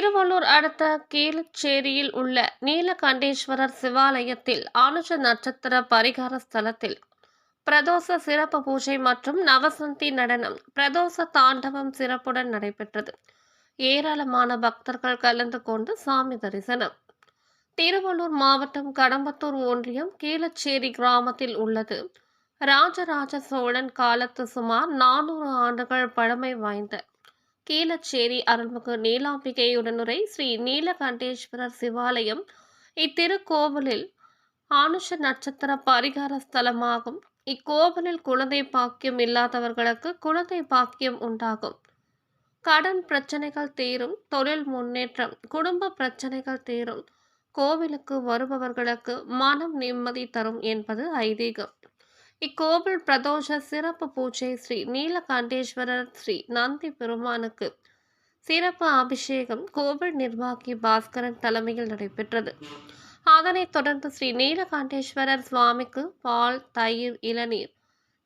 திருவள்ளூர் அடுத்த கீழச்சேரியில் உள்ள நீலகண்டேஸ்வரர் சிவாலயத்தில் ஆனுஷ நட்சத்திர பரிகார ஸ்தலத்தில் பிரதோஷ சிறப்பு பூஜை மற்றும் நவசந்தி நடனம் பிரதோஷ தாண்டவம் சிறப்புடன் நடைபெற்றது. ஏராளமான பக்தர்கள் கலந்து கொண்டு சாமி தரிசனம். திருவள்ளூர் மாவட்டம் கடம்பத்தூர் ஒன்றியம் கீழச்சேரி கிராமத்தில் உள்ளது. ராஜராஜ சோழன் காலத்து சுமார் நானூறு ஆண்டுகள் பழமை வாய்ந்த கீழச்சேரி அருள்மிகு நீலாம்பிகையுடனுரை ஸ்ரீ நீலகண்டேஸ்வரர் சிவாலயம். இத்திருக்கோவிலில் ஆனுஷ நட்சத்திர பரிகார ஸ்தலமாகும். இக்கோவிலில் குழந்தை பாக்கியம் இல்லாதவர்களுக்கு குழந்தை பாக்கியம் உண்டாகும். கடன் பிரச்சனைகள் தீரும். தொழில் முன்னேற்றம் குடும்ப பிரச்சனைகள் தீரும். கோவிலுக்கு வருபவர்களுக்கு மனம் நிம்மதி தரும் என்பது ஐதீகம். இக்கோவில் பிரதோஷ சிறப்பு பூஜை ஸ்ரீ நீலகாண்டேஸ்வரர் ஸ்ரீ நந்தி பெருமானுக்கு சிறப்பு அபிஷேகம் கோவில் நிர்வாகி பாஸ்கரன் தலைமையில் நடைபெற்றது அதனைத் தொடர்ந்து ஸ்ரீ நீலகாண்டேஸ்வரர் சுவாமிக்கு பால் தயிர் இளநீர்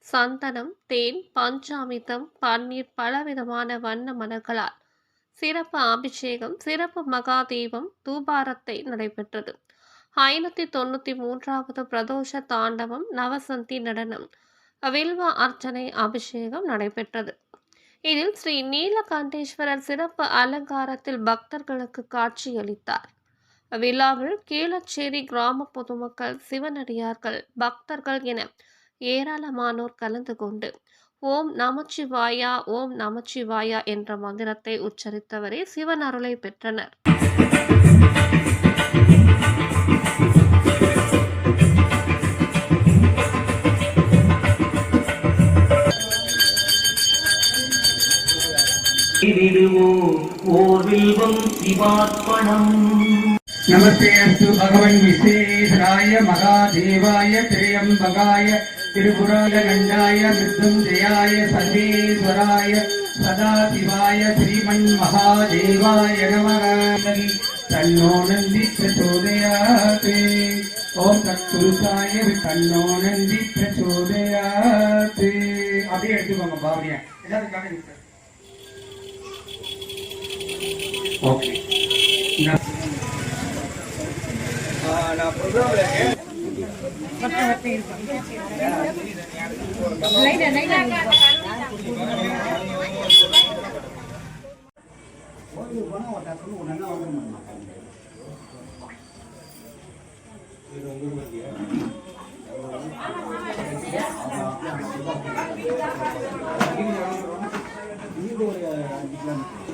சந்தனம் தேன் பஞ்சாமிர்தம் பன்னீர் பலவிதமான வண்ண மலர்களால் சிறப்பு அபிஷேகம் சிறப்பு மகாதீபம் தூபாரத்தை நடைபெற்றது ஐநூற்றி தொண்ணூற்றி மூன்றாவது பிரதோஷ தாண்டவம் நவசந்தி நடனம். வில்வ அர்ச்சனை அபிஷேகம் நடைபெற்றது. இதில் ஸ்ரீ நீலகண்டேஸ்வரர் சிறப்பு அலங்காரத்தில் பக்தர்களுக்கு காட்சியளித்தார். விழாவில் கீழச்சேரி கிராம பொதுமக்கள் சிவனடியார்கள் பக்தர்கள் என ஏராளமானோர் கலந்து கொண்டு ஓம் நமச்சிவாயா ஓம் நமச்சிவாயா என்ற மந்திரத்தை உச்சரித்தவரே சிவன் அருளை பெற்றனர். नमस्ते अस्तु भगवन् विश्वेश्वराय महादेवाय त्र्यम्बकाय त्रिपुरालगण्डाय मृत्युञ्जयाय सर्वेश्वराय सदाशिवाय श्रीमन्महादेवाय नमः तन्नो नन्दी प्रचोदयात् ॐ तत्पुरुषाय तन्नो ஓய்வு போனால் ஒரு டக்குன்னு உடனே வந்துடும் மாட்டாங்க இது ஒரு அஞ்சு கிலோமீட்டர்